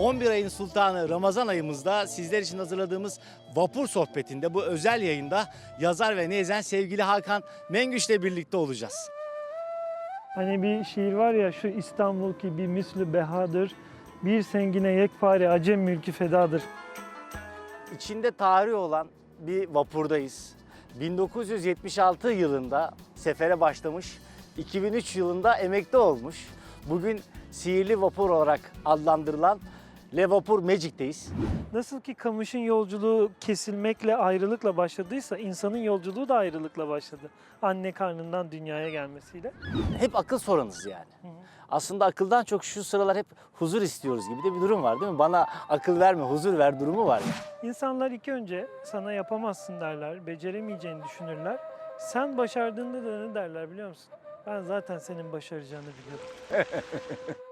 11 ayın sultanı Ramazan ayımızda sizler için hazırladığımız vapur sohbetinde bu özel yayında yazar ve nezen sevgili Hakan Mengüç'le birlikte olacağız. Hani bir şiir var ya şu İstanbul ki bir mislü behadır. Bir sengine yekpare acem mülkü fedadır. İçinde tarihi olan bir vapurdayız. 1976 yılında sefere başlamış, 2003 yılında emekli olmuş. Bugün sihirli vapur olarak adlandırılan Le Vapur Magic'teyiz. Nasıl ki kamışın yolculuğu kesilmekle, ayrılıkla başladıysa insanın yolculuğu da ayrılıkla başladı. Anne karnından dünyaya gelmesiyle. Hep akıl soranız yani. Aslında akıldan çok şu sıralar hep huzur istiyoruz gibi de bir durum var değil mi? Bana akıl verme, huzur ver durumu var. İnsanlar ilk önce sana yapamazsın derler, beceremeyeceğini düşünürler. Sen başardığında da ne derler biliyor musun? Ben zaten senin başaracağını biliyordum.